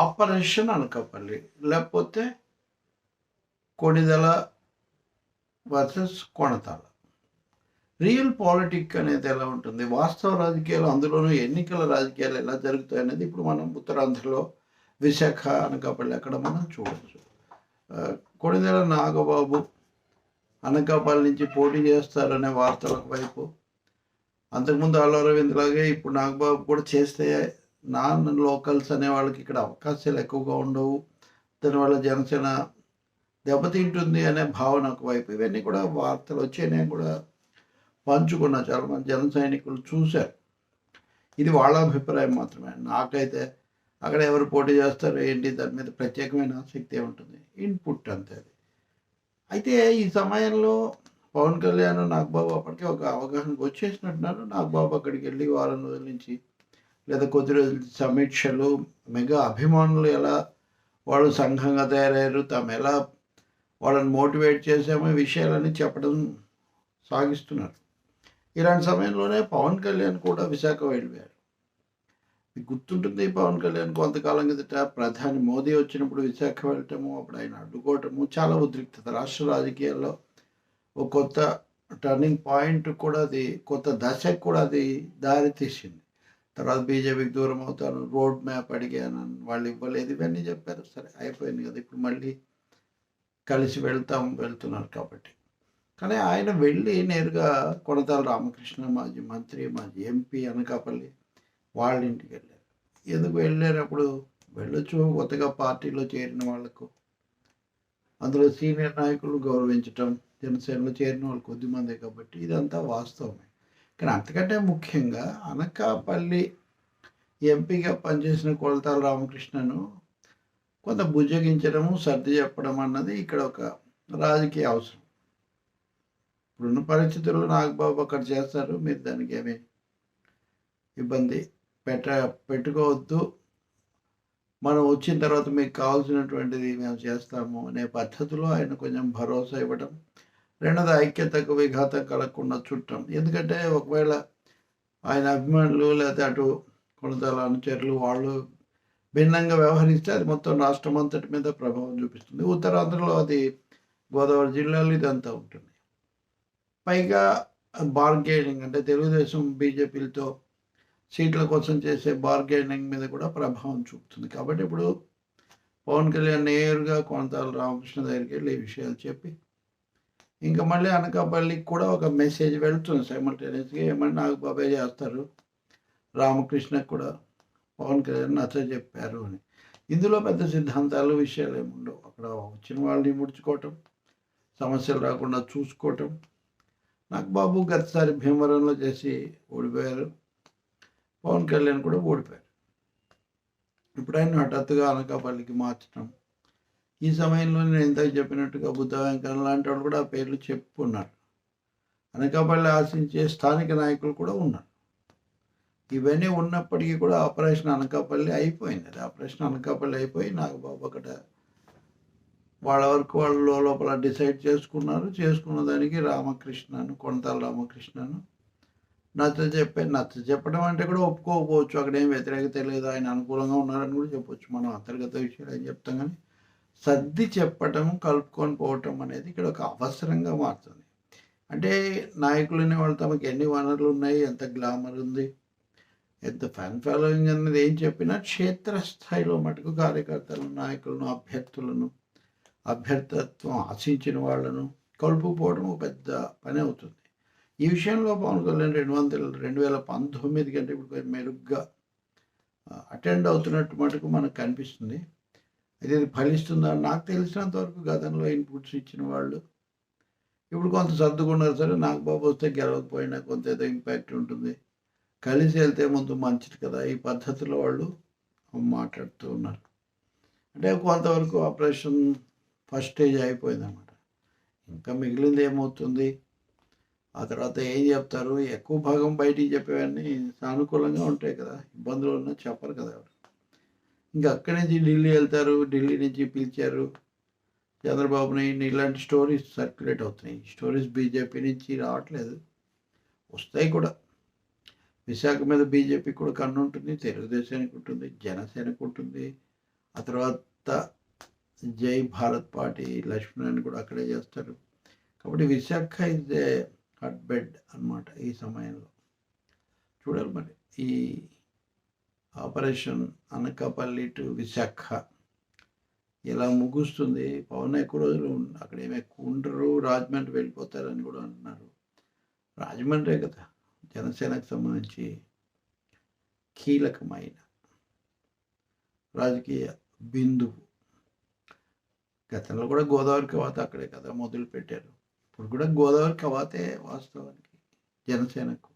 Operation Anakapalli లేకపోతే Konidala versus Konathala. Real politic అనేది ఎలా ఉంటుంది? వాస్తవ రాజకీయాలు అందులోనూ ఎన్నికల రాజకీయాలు ఎలా జరుగుతాయి అనేది ఇప్పుడు మనం ఉత్తరాంధ్రలో విశాఖ అనకాపల్లి అక్కడ మనం చూడవచ్చు కొణిదెల నాగబాబు అనకాపల్లి నుంచి పోటీ చేస్తారనే వార్తల వైపు. అంతకుముందు అల్లరవింద్ లాగే ఇప్పుడు నాగబాబు కూడా చేస్తే నాన్ లోకల్స్ అనే వాళ్ళకి ఇక్కడ అవకాశాలు ఎక్కువగా ఉండవు. దానివల్ల జనసేన దెబ్బతింటుంది అనే భావన ఒకవైపు ఇవన్నీ కూడా వార్తలు వచ్చాయి. నేను కూడా పంచుకున్నా చాలామంది జన సైనికులు చూశారు. ఇది వాళ్ళ అభిప్రాయం మాత్రమే. నాకైతే అక్కడ ఎవరు పోటీ చేస్తారు ఏంటి దాని మీద ప్రత్యేకమైన ఆసక్తి ఉంటుంది ఇన్పుట్ అంతే అది. అయితే ఈ సమయంలో పవన్ కళ్యాణ్ నాగబాబు అప్పటికే ఒక అవగాహనకు వచ్చేసినట్టున్నారు. నాగబాబు అక్కడికి వెళ్ళి వారం రోజుల నుంచి లేదా కొద్ది రోజుల సమీక్షలు మెగా అభిమానులు ఎలా వాళ్ళు సంఘంగా తయారయ్యారు తాము ఎలా వాళ్ళని మోటివేట్ చేసామో విషయాలని విషయాలన్నీ చెప్పడం సాగిస్తున్నారు. ఇలాంటి సమయంలోనే పవన్ కళ్యాణ్ కూడా విశాఖ వెళ్ళిపోయారు. మీకు గుర్తుంటుంది పవన్ కళ్యాణ్ కొంతకాలం కిందట ప్రధాని మోదీ వచ్చినప్పుడు విశాఖ వెళ్ళటము అప్పుడు ఆయన అడ్డుకోవటము చాలా ఉద్రిక్తత. రాష్ట్ర రాజకీయాల్లో ఒక కొత్త టర్నింగ్ పాయింట్ కూడా అది కొత్త దశకు కూడా అది దారి తీసింది తర్వాత బీజేపీకి దూరం అవుతాను రోడ్ మ్యాప్ అడిగాను వాళ్ళు ఇవ్వలేదు ఇవన్నీ చెప్పారు. సరే అయిపోయింది కదా ఇప్పుడు మళ్ళీ కలిసి వెళ్తాం వెళ్తున్నారు కాబట్టి. కానీ ఆయన వెళ్ళి నేరుగా కొనతాల రామకృష్ణ మాజీ మంత్రి మాజీ ఎంపీ అనకాపల్లి వాళ్ళ ఇంటికి వెళ్ళారు. ఎందుకు వెళ్ళేటప్పుడు వెళ్ళొచ్చు కొత్తగా పార్టీలో చేరిన వాళ్ళకు. అందులో సీనియర్ నాయకులు గౌరవించటం జనసేనలో చేరిన వాళ్ళు కొద్దిమందే కాబట్టి ఇదంతా వాస్తవమే. కానీ అంతకంటే ముఖ్యంగా అనకాపల్లి ఎంపీగా పనిచేసిన కొలతాల రామకృష్ణను కొంత బుజ్జగించడము సర్ది చెప్పడం అన్నది ఇక్కడ ఒక రాజకీయ అవసరం. ఇప్పుడున్న పరిస్థితుల్లో నాగబాబు అక్కడ చేస్తారు మీరు దానికి ఏమీ ఇబ్బంది పెట్ట పెట్టుకోవద్దు. మనం వచ్చిన తర్వాత మీకు కావాల్సినటువంటిది మేము చేస్తాము అనే పద్ధతిలో ఆయన కొంచెం భరోసా ఇవ్వడం రెండోది ఐక్యతకు విఘాతం కలగకుండా చుట్టం. ఎందుకంటే ఒకవేళ ఆయన అభిమానులు లేకపోతే అటు కొనతాల అనుచరులు వాళ్ళు భిన్నంగా వ్యవహరిస్తే అది మొత్తం రాష్ట్రం అంతటి మీద ప్రభావం చూపిస్తుంది. ఉత్తరాంధ్రలో అది గోదావరి జిల్లాలో ఇదంతా ఉంటుంది. పైగా బార్గెనింగ్ అంటే తెలుగుదేశం బీజేపీలతో సీట్ల కోసం చేసే బార్గెనింగ్ మీద కూడా ప్రభావం చూపుతుంది. కాబట్టి ఇప్పుడు పవన్ కళ్యాణ్ నేరుగా కొనతాల రామకృష్ణ దగ్గరికి వెళ్ళి ఈ విషయాలు చెప్పి ఇంకా మళ్ళీ అనకాపల్లికి కూడా ఒక మెసేజ్ వెళ్తుంది సైమల్టేనియస్గా ఏమని నాకు బాబాయ్ చేస్తారు? రామకృష్ణకు కూడా పవన్ కళ్యాణ్ నచ్చ చెప్పారు అని. ఇందులో పెద్ద సిద్ధాంతాలు విషయాలు ఏమి ఉండవు. అక్కడ వచ్చిన వాళ్ళని ముడుచుకోవటం సమస్యలు రాకుండా చూసుకోవటం. నాకు బాబు గతసారి భీమవరంలో చేసి ఓడిపోయారు. పవన్ కళ్యాణ్ కూడా ఓడిపోయారు. ఇప్పుడు ఆయన హఠాత్తుగా అనకాపల్లికి మార్చడం ఈ సమయంలో నేను ఇంతకు చెప్పినట్టుగా బుద్ధ వెంకన్న లాంటి వాళ్ళు కూడా ఆ పేర్లు చెప్పుకున్నారు అనకాపల్లి ఆశించే స్థానిక నాయకులు కూడా ఉన్నారు. ఇవన్నీ ఉన్నప్పటికీ కూడా ఆపరేషన్ అనకాపల్లి అయిపోయింది. అది ఆపరేషన్ అనకాపల్లి అయిపోయి నాగబాబు అక్కడ వాళ్ళ వరకు వాళ్ళు లోపల డిసైడ్ చేసుకున్నారు. చేసుకున్న దానికి రామకృష్ణను కొనతాల రామకృష్ణను నచ్చ చెప్పే నచ్చ చెప్పడం అంటే కూడా ఒప్పుకోకపోవచ్చు. అక్కడ ఏం వ్యతిరేకత లేదు. ఆయన అనుకూలంగా ఉన్నారని కూడా చెప్పొచ్చు. మనం అంతర్గత విషయాలు ఏం చెప్తాం కానీ సర్ది చెప్పటం కలుపుకొని పోవటం అనేది ఇక్కడ ఒక అవసరంగా మారుతుంది. అంటే నాయకులనే వాళ్ళు తమకు ఎన్ని వనరులు ఉన్నాయి ఎంత గ్లామర్ ఉంది ఎంత ఫ్యాన్ ఫాలోయింగ్ అనేది ఏం చెప్పినా క్షేత్రస్థాయిలో మటుకు కార్యకర్తలను నాయకులను అభ్యర్థులను అభ్యర్థత్వం ఆశించిన వాళ్ళను కలుపుకుపోవడం ఒక పెద్ద పని అవుతుంది. ఈ విషయంలో పవన్ కళ్యాణ్ రెండు వందల రెండు వేల పంతొమ్మిది కంటే ఇప్పుడు మెరుగ్గా అటెండ్ అవుతున్నట్టు మటుకు మనకు కనిపిస్తుంది. అయితే ఇది ఫలిస్తుందా నాకు తెలిసినంత వరకు గతంలో ఇన్పుట్స్ ఇచ్చిన వాళ్ళు. ఇప్పుడు కొంత సర్దుకున్నారు సరే నాకు బాబు వస్తే గెలవకపోయినా కొంత ఏదో ఇంపాక్ట్ ఉంటుంది. కలిసి వెళ్తే ముందు మంచిది కదా. ఈ పద్ధతిలో వాళ్ళు మాట్లాడుతూ ఉన్నారు. అంటే కొంతవరకు ఆపరేషన్ ఫస్ట్ స్టేజ్ అయిపోయింది అనమాట ఇంకా మిగిలింది ఏమవుతుంది? ఆ తర్వాత ఏం చెప్తారు? ఎక్కువ భాగం బయటికి చెప్పేవన్నీ సానుకూలంగా ఉంటాయి కదా. ఇబ్బందులు ఉన్నా చెప్పరు కదా ఎవరు. ఇంకా అక్కడి నుంచి ఢిల్లీ వెళ్తారు ఢిల్లీ నుంచి పిలిచారు. చంద్రబాబు నాయుడు ఇలాంటి స్టోరీస్ సర్క్యులేట్ అవుతున్నాయి. స్టోరీస్ బీజేపీ నుంచి రావట్లేదు. వస్తాయి కూడా. విశాఖ మీద బీజేపీ కూడా కన్ను ఉంటుంది తెలుగుదేశానికి ఉంటుంది జనసేనకు ఉంటుంది. ఆ తర్వాత జై భారత్ పార్టీ లక్ష్మణ్ కూడా అక్కడే చేస్తారు. కాబట్టి Visakha is a hot bed అనమాట ఈ సమయంలో. చూడాలి మరి. ఈ ఆపరేషన్ అనకాపల్లి టు విశాఖ. ఇలా ముగుస్తుంది. పవన్ ఎక్కువ రోజులు అక్కడ ఏమి ఎక్కువ ఉండరు. రాజమండ్రి వెళ్ళిపోతారని కూడా అంటున్నారు. రాజమండ్రే కదా. జనసేనకు సంబంధించి కీలకమైన రాజకీయ బిందువు. గతంలో కూడా గోదావరి కవాత అక్కడే కదా మొదలు పెట్టారు ఇప్పుడు కూడా గోదావరి కవాతే వాస్తవానికి జనసేనకు